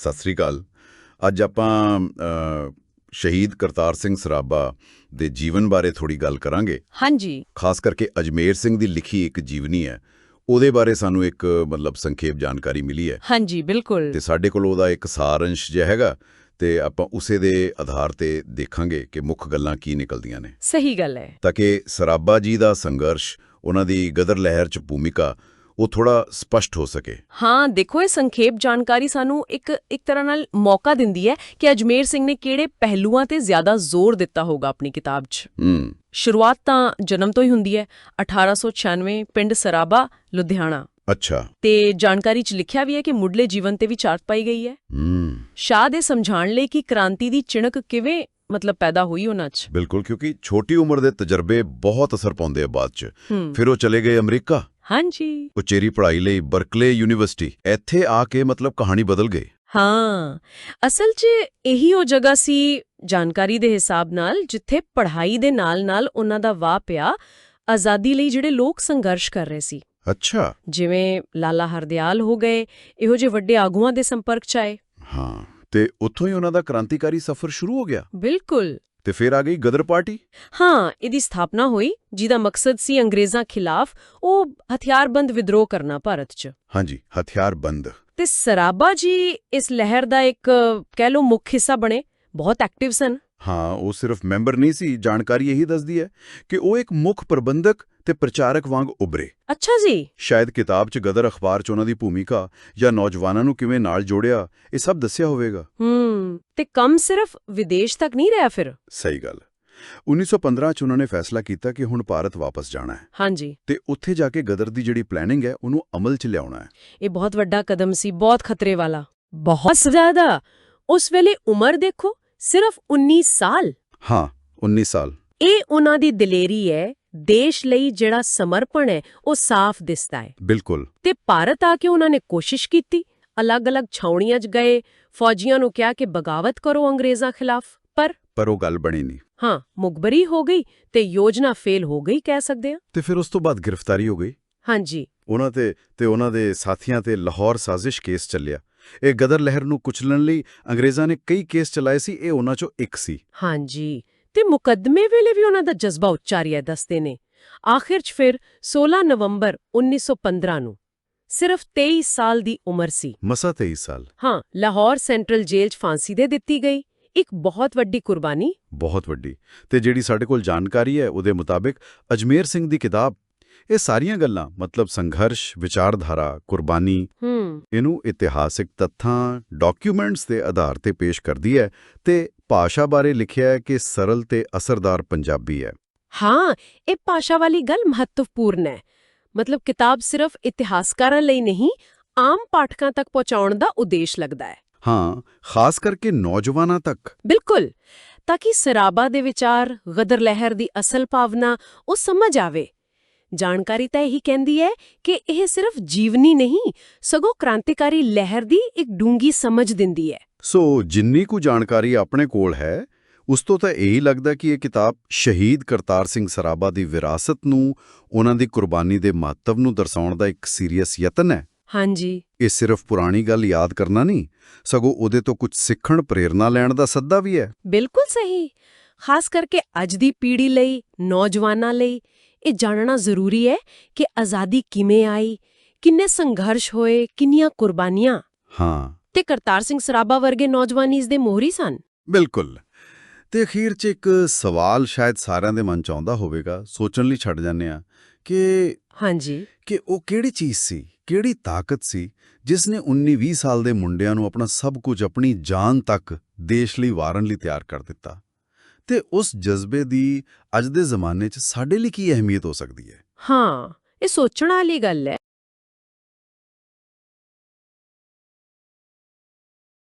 ਸਤਿ ਸ੍ਰੀ ਅਕਾਲ। ਅੱਜ ਆਪਾਂ ਸ਼ਹੀਦ ਕਰਤਾਰ ਸਿੰਘ ਸਰਾਭਾ ਦੇ ਜੀਵਨ ਬਾਰੇ ਥੋੜੀ ਗੱਲ ਕਰਾਂਗੇ। ਹਾਂਜੀ। ਖਾਸ ਕਰਕੇ ਅਜਮੇਰ ਸਿੰਘ ਦੀ ਲਿਖੀ ਇੱਕ ਜੀਵਨੀ ਹੈ। ਉਹਦੇ ਬਾਰੇ ਸਾਨੂੰ ਇੱਕ ਮਤਲਬ ਸੰਖੇਪ ਜਾਣਕਾਰੀ ਮਿਲੀ ਹੈ। ਹਾਂਜੀ ਬਿਲਕੁਲ। ਤੇ ਸਾਡੇ ਕੋਲ ਉਹਦਾ ਇੱਕ ਸਾਰੰਸ਼ ਜਿਹਾ ਹੈਗਾ ਤੇ ਆਪਾਂ ਉਸੇ ਦੇ ਆਧਾਰ ਤੇ ਦੇਖਾਂਗੇ ਕਿ ਮੁੱਖ ਗੱਲਾਂ ਕੀ ਨਿਕਲਦੀਆਂ ਨੇ। ਸਹੀ ਗੱਲ ਹੈ। ਤਾਂ ਕਿ ਸਰਾਭਾ ਜੀ ਦਾ ਸੰਘਰਸ਼ ਉਹਨਾਂ ਦੀ ਗਦਰ ਲਹਿਰ ਚ ਭੂਮਿਕਾ ਉਹ ਥੋੜਾ ਸਪਸ਼ਟ ਹੋ ਸਕੇ। ਹਾਂ ਦੇਖੋ ਇਹ ਸੰਖੇਪ ਜਾਣਕਾਰੀ ਸਾਨੂੰ ਇੱਕ ਇੱਕ ਤਰ੍ਹਾਂ ਨਾਲ ਮੌਕਾ ਦਿੰਦੀ ਹੈ ਕਿ ਅਜਮੇਰ ਸਿੰਘ ਨੇ ਕਿਹੜੇ ਪਹਿਲੂਆਂ ਤੇ ਜ਼ਿਆਦਾ ਜ਼ੋਰ ਦਿੱਤਾ ਹੋਗਾ ਆਪਣੀ ਕਿਤਾਬ 'ਚ। ਹੂੰ। ਸ਼ੁਰੂਆਤ ਤਾਂ ਜਨਮ ਤੋਂ ਹੀ ਹੁੰਦੀ ਹੈ 1896 ਪਿੰਡ ਸਰਾਬਾ ਲੁਧਿਆਣਾ। ਅੱਛਾ। ਤੇ ਜਾਣਕਾਰੀ 'ਚ ਲਿਖਿਆ ਵੀ ਹੈ ਕਿ ਮੁੱਢਲੇ ਜੀਵਨ ਤੇ ਵੀ ਚਾਰਤ ਪਾਈ ਗਈ ਹੈ। ਹੂੰ। ਸ਼ਾਹ ਦੇ ਸਮਝਾਉਣ ਲਈ ਕਿ ਕ੍ਰਾਂਤੀ ਦੀ ਚਿਣਕ ਕਿਵੇਂ ਮਤਲਬ ਪੈਦਾ ਹੋਈ ਉਹਨਾਂ 'ਚ। ਬਿਲਕੁਲ ਕਿਉਂਕਿ ਛੋਟੀ ਉਮਰ ਦੇ ਤਜਰਬੇ ਬਹੁਤ ਅਸਰ ਪਾਉਂਦੇ ਆ ਬਾਅਦ ਚ। ਫਿਰ ਉਹ ਚਲੇ ਗਏ ਅਮਰੀਕਾ? ਹਾਂਜੀ। ਉਚੇਰੀ ਪੜ੍ਹਾਈ ਲਈ ਬਰਕਲੇ ਯੂਨੀਵਰਸਿਟੀ ਇੱਥੇ ਆ ਕੇ ਮਤਲਬ ਕਹਾਣੀ ਬਦਲ ਗਈ ਹਾਂ ਅਸਲ 'ਚ ਇਹੀ ਉਹ ਜਗ੍ਹਾ ਸੀ ਜਾਣਕਾਰੀ ਦੇ ਹਿਸਾਬ ਨਾਲ ਜਿੱਥੇ ਪੜ੍ਹਾਈ ਦੇ ਨਾਲ-ਨਾਲ ਉਹਨਾਂ ਦਾ ਵਾਹ ਪਿਆ ਆਜ਼ਾਦੀ ਲਈ ਜਿਹੜੇ ਲੋਕ ਸੰਘਰਸ਼ ਕਰ ਰਹੇ ਸੀ। ਅੱਛਾ। ਜਿਵੇਂ ਲਾਲਾ ਹਰਦਿਆਲ ਹੋ ਗਏ ਇਹੋ ਜਿਹੇ ਵੱਡੇ ਆਗੂਆਂ ਦੇ ਸੰਪਰਕ 'ਚ ਆਏ। ਹਾਂ ਤੇ ਉੱਥੋਂ ਹੀ ਉਹਨਾਂ ਦਾ ਕ੍ਰਾਂਤੀਕਾਰੀ ਸਫ਼ਰ ਸ਼ੁਰੂ ਹੋ ਗਿਆ। ਬਿਲਕੁਲ। ਤੇ ਫਿਰ ਆ ਗਈ ਗਦਰ ਪਾਰਟੀ? ਹਾਂ ਇਹਦੀ ਸਥਾਪਨਾ ਹੋਈ ਜਿਹਦਾ ਮਕਸਦ ਸੀ ਅੰਗਰੇਜ਼ਾਂ ਖਿਲਾਫ ਉਹ ਹਥਿਆਰਬੰਦ ਵਿਦਰੋਹ ਕਰਨਾ ਭਾਰਤ 'ਚ। ਹਾਂਜੀ ਹਥਿਆਰਬੰਦ। ਤੇ ਸਰਾਬਾ ਜੀ ਇਸ ਲਹਿਰ ਦਾ ਇੱਕ ਕਹਿ ਲਓ ਮੁੱਖ ਹਿੱਸਾ ਬਣੇ। ਬਹੁਤ ਐਕਟਿਵ ਸਨ। ਹਾਂ ਉਹ ਸਿਰਫ ਮੈਂਬਰ ਨਹੀਂ ਸੀ ਜਾਣਕਾਰੀ ਇਹੀ ਦੱਸਦੀ ਹੈ ਕਿ ਉਹ ਇੱਕ ਮੁੱਖ ਪ੍ਰਬੰਧਕ ਤੇ ਪ੍ਰਚਾਰਕ ਵਾਂਗ ਉੱਭਰੇ। ਅੱਛਾ ਜੀ। ਸ਼ਾਇਦ ਕਿਤਾਬ 'ਚ ਗਦਰ ਅਖਬਾਰ 'ਚ ਉਹਨਾਂ ਦੀ ਭੂਮਿਕਾ ਜਾਂ ਨੌਜਵਾਨਾਂ ਨੂੰ ਕਿਵੇਂ ਨਾਲ ਜੋੜਿਆ ਇਹ ਸਭ ਦੱਸਿਆ ਹੋਵੇਗਾ। ਹੂੰ ਤੇ ਕੰਮ ਸਿਰਫ ਵਿਦੇਸ਼ ਤੱਕ ਨਹੀਂ ਰਿਹਾ ਫਿਰ? ਸਹੀ ਗੱਲ। 1915 'ਚ ਉਹਨਾਂ ਨੇ ਫੈਸਲਾ ਕੀਤਾ ਕਿ ਹੁਣ ਭਾਰਤ ਵਾਪਸ ਜਾਣਾ ਹੈ। ਹਾਂਜੀ। ਤੇ ਉੱਥੇ ਜਾ ਕੇ ਗਦਰ ਦੀ ਜਿਹੜੀ ਪਲੈਨਿੰਗ ਹੈ ਉਹਨੂੰ ਅਮਲ 'ਚ ਲਿਆਉਣਾ ਹੈ। ਇਹ ਬਹੁਤ ਵੱਡਾ ਕਦਮ ਸੀ ਬਹੁਤ ਖਤਰੇ ਵਾਲਾ। ਬਹੁਤ ਜ਼ਿਆਦਾ। ਉਸ ਵੇਲੇ ਉਮਰ ਦੇਖੋ ਸਿਰਫ 19 ਸਾਲ। ਹਾਂ 19 ਸਾਲ। ਇਹ ਉਹਨਾਂ ਦੀ ਦਲੇਰੀ ਹੈ ਦੇਸ਼ ਲਈ ਜਿਹੜਾ ਸਮਰਪਣ ਹੈ ਉਹ ਸਾਫ਼ ਦਿਸਦਾ ਹੈ। ਬਿਲਕੁਲ। ਤੇ ਭਾਰਤ ਆ ਕੇ ਉਹਨਾਂ ਨੇ ਕੋਸ਼ਿਸ਼ ਕੀਤੀ ਅਲੱਗ-ਅਲੱਗ ਛਾਉਣੀਆਂ 'ਚ ਗਏ ਫੌਜੀਆਂ ਨੂੰ ਕਿਹਾ ਕਿ ਬਗਾਵਤ ਕਰੋ ਅੰਗਰੇਜ਼ਾਂ ਖਿਲਾਫ ਪਰ ਪਰ ਉਹ ਗੱਲ ਬਣੀ ਨਹੀਂ। ਹਾਂ ਮੁਖਬਰੀ ਹੋ ਗਈ ਤੇ ਯੋਜਨਾ ਫੇਲ ਹੋ ਗਈ ਕਹਿ ਸਕਦੇ ਹਾਂ। ਤੇ ਫਿਰ ਉਸ ਤੋਂ ਬਾਅਦ ਗ੍ਰਿਫਤਾਰੀ ਹੋ ਗਈ। ਹਾਂਜੀ। ਉਹਨਾਂ ਤੇ ਤੇ ਉਹਨਾਂ ਦੇ ਸਾਥੀਆਂ ਤੇ ਲਾਹੌਰ ਸਾਜ਼ਿਸ਼ ਕੇਸ ਚੱਲਿਆ। ਇਹ ਗਦਰ ਲਹਿਰ ਨੂੰ ਕੁਚਲਣ ਲਈ ਅੰਗਰੇਜ਼ਾਂ ਨੇ ਕਈ ਕੇਸ ਚਲਾਏ ਸੀ ਇਹ ਉਹਨਾਂ ਚੋਂ ਇੱਕ ਸੀ। ਹਾਂਜੀ। ਤੇ ਮੁਕੱਦਮੇ ਵੇਲੇ ਵੀ ਉਹਨਾਂ ਦਾ ਜਜ਼ਬਾ ਉੱਚਾਰਿਆ ਦੱਸਦੇ ਨੇ। ਆਖਿਰ 'ਚ ਫਿਰ 16 ਨਵੰਬਰ 1915 ਨੂੰ ਸਿਰਫ 23 ਸਾਲ ਦੀ ਉਮਰ ਸੀ। ਮਸਾ 23 ਸਾਲ। ਹਾਂ ਲਾਹੌਰ ਸੈਂਟਰਲ ਜੇਲ੍ਹ 'ਚ ਫਾਂਸੀ ਦੇ ਦਿੱਤੀ ਗਈ। ਇੱਕ ਬਹੁਤ ਵੱਡੀ ਕੁਰਬਾਨੀ। ਬਹੁਤ ਵੱਡੀ। ਤੇ ਜਿਹੜੀ ਸਾਡੇ ਕੋਲ ਜਾਣਕਾਰੀ ਹੈ ਉਹਦੇ ਮੁਤਾਬਿਕ ਅਜਮੇਰ ਸਿੰਘ ਦੀ ਕਿਤਾਬ ਇਹ ਸਾਰੀਆਂ ਗੱਲਾਂ ਮਤਲਬ ਸੰਘਰਸ਼ ਵਿਚਾਰਧਾਰਾ ਕੁਰਬਾਨੀ ਹੂੰ। ਇਹਨੂੰ ਇਤਿਹਾਸਿਕ ਤੱਥਾਂ ਡਾਕੂਮੈਂਟਸ ਦੇ ਆਧਾਰ ਤੇ ਪੇਸ਼ ਕਰਦੀ ਹੈ ਤੇ ਭਾਸ਼ਾ ਬਾਰੇ ਲਿਖਿਆ ਹੈ ਕਿ ਸਰਲ ਤੇ ਅਸਰਦਾਰ ਪੰਜਾਬੀ ਹੈ। ਹਾਂ ਇਹ ਭਾਸ਼ਾ ਵਾਲੀ ਗੱਲ ਮਹੱਤਵਪੂਰਨ ਹੈ। ਮਤਲਬ ਕਿਤਾਬ ਸਿਰਫ ਇਤਿਹਾਸਕਾਰਾਂ ਲਈ ਨਹੀਂ ਆਮ ਪਾਠਕਾਂ ਤੱਕ ਪਹੁੰਚਾਉਣ ਦਾ ਉਦੇਸ਼ ਲੱਗਦਾ ਹੈ। ਹਾਂ ਖਾਸ ਕਰਕੇ ਨੌਜਵਾਨਾਂ ਤੱਕ। ਬਿਲਕੁਲ। ਤਾਂ ਕਿ ਸਰਾਬਾ ਦੇ ਵਿਚਾਰ ਗਦਰ ਲਹਿਰ ਦੀ ਅਸਲ ਭਾਵਨਾ ਉਹ ਸਮਝ ਆਵੇ। ਜਾਣਕਾਰੀ ਤਾਂ ਇਹੀ ਕਹਿੰਦੀ ਹੈ ਕਿ ਇਹ ਸਿਰਫ ਜੀਵਨੀ ਨਹੀਂ ਸਗੋਂ ਕ੍ਰਾਂਤੀਕਾਰੀ ਲਹਿਰ ਦੀ ਇੱਕ ਡੂੰਗੀ ਸਮਝ ਦਿੰਦੀ ਹੈ। ਸੋ ਜਿੰਨੀ ਕੁ ਜਾਣਕਾਰੀ ਆਪਣੇ ਕੋਲ ਹੈ ਉਸ ਤੋਂ ਤਾਂ ਇਹੀ ਲੱਗਦਾ ਕਿ ਇਹ ਕਿਤਾਬ ਸ਼ਹੀਦ ਕਰਤਾਰ ਸਿੰਘ ਸਰਾਭਾ ਦੀ ਵਿਰਾਸਤ ਨੂੰ ਉਹਨਾਂ ਦੀ ਕੁਰਬਾਨੀ ਦੇ ਮਹੱਤਵ ਨੂੰ ਦਰਸਾਉਣ ਦਾ ਇੱਕ ਸੀਰੀਅਸ ਯਤਨ ਹੈ। ਹਾਂਜੀ। ਇਹ ਸਿਰਫ ਪੁਰਾਣੀ ਗੱਲ ਯਾਦ ਕਰਨਾ ਨਹੀਂ ਸਗੋਂ ਉਹਦੇ ਤੋਂ ਕੁਝ ਸਿੱਖਣ ਪ੍ਰੇਰਣਾ ਲੈਣ ਦਾ ਸੱਦਾ ਵੀ ਹੈ। ਬਿਲਕੁਲ ਸਹੀ। ਖਾਸ ਕਰਕੇ ਅੱਜ ਦੀ ਪੀੜ੍ਹੀ ਲਈ ਨੌਜਵਾਨਾਂ ਲਈ ਇਹ ਜਾਣਨਾ ਜ਼ਰੂਰੀ ਹੈ ਕਿ ਆਜ਼ਾਦੀ ਕਿਵੇਂ ਆਈ ਕਿੰਨੇ ਸੰਘਰਸ਼ ਹੋਏ ਕਿੰਨੀਆਂ ਕੁਰਬਾਨੀਆਂ। ਹਾਂ। ਤੇ ਕਰਤਾਰ ਸਿੰਘ ਸਰਾਭਾ ਵਰਗੇ ਨੌਜਵਾਨ ਇਸ ਦੇ ਮੋਹਰੀ ਸਨ? ਬਿਲਕੁਲ। ਤੇ ਅਖੀਰ 'ਚ ਇੱਕ ਸਵਾਲ ਸ਼ਾਇਦ ਸਾਰਿਆਂ ਦੇ ਮਨ 'ਚ ਆਉਂਦਾ ਹੋਵੇਗਾ ਸੋਚਣ ਲਈ ਛੱਡ ਜਾਂਦੇ ਆ ਕਿ ਹਾਂਜੀ। ਕਿ ਉਹ ਕਿਹੜੀ ਚੀਜ਼ ਸੀ ਕਿਹੜੀ ਤਾਕਤ ਸੀ ਜਿਸ ਨੇ 19-20 ਸਾਲ ਦੇ ਮੁੰਡਿਆਂ ਨੂੰ ਆਪਣਾ ਸਭ ਕੁਝ ਆਪਣੀ ਜਾਨ ਤੱਕ ਦੇਸ਼ ਲਈ ਵਾਰਨ ਲਈ ਤਿਆਰ ਕਰ ਦਿੱਤਾ। ਤੇ ਉਸ ਜਜ਼ਬੇ ਦੀ ਅੱਜ ਦੇ ਜ਼ਮਾਨੇ 'ਚ ਸਾਡੇ ਲਈ ਕੀ ਅਹਿਮੀਅਤ ਹੋ ਸਕਦੀ ਹੈ? ਹਾਂ, ਇਹ ਸੋਚਣ ਵਾਲੀ ਗੱਲ ਹੈ।